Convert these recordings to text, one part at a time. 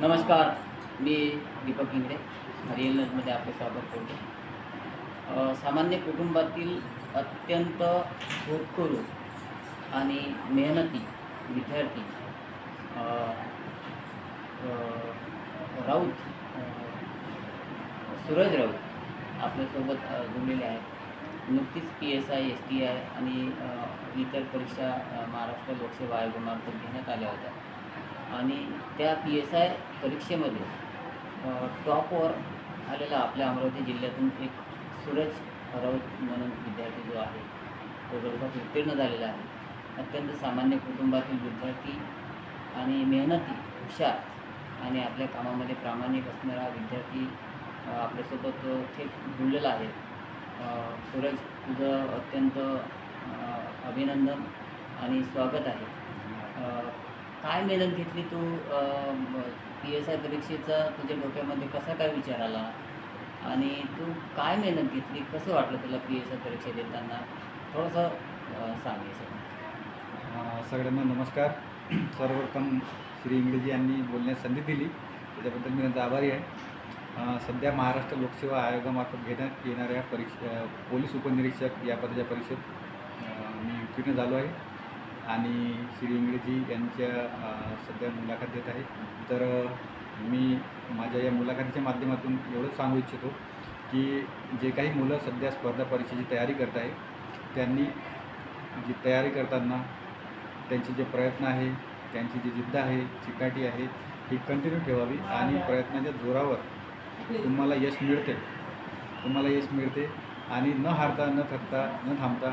नमस्कार मी दीपक इंगडे रिअल न्यूजमध्ये आपले स्वागत करतो. सामान्य कुटुंबातील अत्यंत होतकरू आणि मेहनती विद्यार्थी राऊत सूरज राऊत आपल्यासोबत जुळलेले आहेत. नुकतीच P S I S T I आणि इतर परीक्षा महाराष्ट्र लोकसेवा आयोगामार्फत घेण्यात आल्या होत्या. आणि त्या पी एस आय परीक्षेमध्ये टॉपवर आलेला आपल्या अमरावती जिल्ह्यातून एक सूरज राऊत म्हणून विद्यार्थी जो आहे तो जवळपास उत्तीर्ण झालेला आहे. अत्यंत सामान्य कुटुंबातील विद्यार्थी आणि मेहनती हुशार आणि आपल्या कामामध्ये प्रामाणिक असणारा विद्यार्थी आपल्यासोबत थेट जुळलेला आहे. सूरज तुझं अत्यंत अभिनंदन आणि स्वागत आहे. काय मेहनत घेतली तू पी एस आय परीक्षेचा? तुझ्या डोक्यामध्ये कसा काय विचार आला? आणि तू काय मेहनत घेतली? कसं वाटलं तुला पी एस आय परीक्षा देताना? थोडंसं अ, सांग सगळं. सगळ्यांना नमस्कार. सर्वप्रथम श्री इंग्रजी यांनी बोलण्यास संधी दिली. त्याच्याबद्दल मी त्यांचा आभारी आहे. सध्या महाराष्ट्र लोकसेवा आयोगामार्फत घेण्यात येणाऱ्या परीक्षा पोलीस उपनिरीक्षक या पदाच्या परीक्षेत मी उत्तीर्ण झालो आहे. आणि श्री इंग्रजी यांच्या सध्या मुलाखत देत आहे. तर मी माझ्या या मुलाखतीच्या माध्यमातून एवढंच सांगू इच्छितो की जे काही मुलं सध्या स्पर्धा परीक्षेची तयारी करत आहे त्यांनी जी तयारी करताना त्यांचे जे प्रयत्न आहे त्यांची जी जिद्द आहे चिकाटी आहे ही कंटिन्यू ठेवावी आणि प्रयत्नाच्या जोरावर तुम्हाला यश मिळते. तुम्हाला यश मिळते आणि न हारता न थकता न थांबता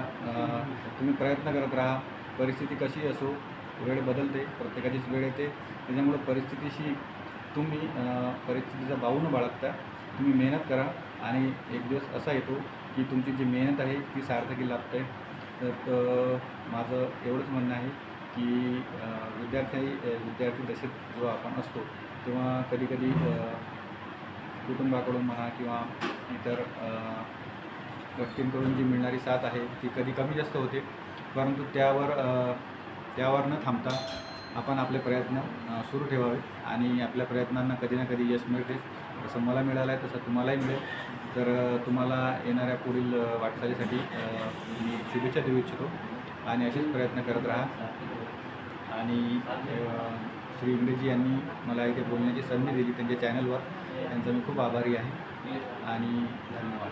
तुम्ही प्रयत्न करत राहा. परिस्थिती कशी असो वेळ बदलते प्रत्येकाचीच वेळ येते. त्याच्यामुळं परिस्थितीशी तुम्ही परिस्थितीचा बाहून न बाळगता. तुम्ही मेहनत करा आणि एक दिवस असा येतो की तुमची जी मेहनत आहे ती सार्थकी लाभते. तर माझं एवढंच म्हणणं आहे की विद्यार्थी विद्यार्थी दशेत जेव्हा आपण असतो तेव्हा कधीकधी कुटुंबाकडून म्हणा किंवा इतर व्यक्तींकडून जी मिळणारी साथ आहे ती कधी कमी जास्त होते. परंतु त्यावर त्यावर न थांबता आपण आपले प्रयत्न सुरू ठेवावे आणि आपल्या प्रयत्नांना कधी ना कधी यश मिळते. जसं मला मिळालं आहे तसं तुम्हालाही मिळेल. तर तुम्हाला येणाऱ्या पुढील वाटचालीसाठी मी शुभेच्छा देऊ इच्छितो आणि असेच प्रयत्न करत राहा. आणि श्री इंग्रजी यांनी मला इथे बोलण्याची संधी दिली त्यांच्या चॅनलवर. त्यांचा मी खूप आभारी आहे. आणि धन्यवाद.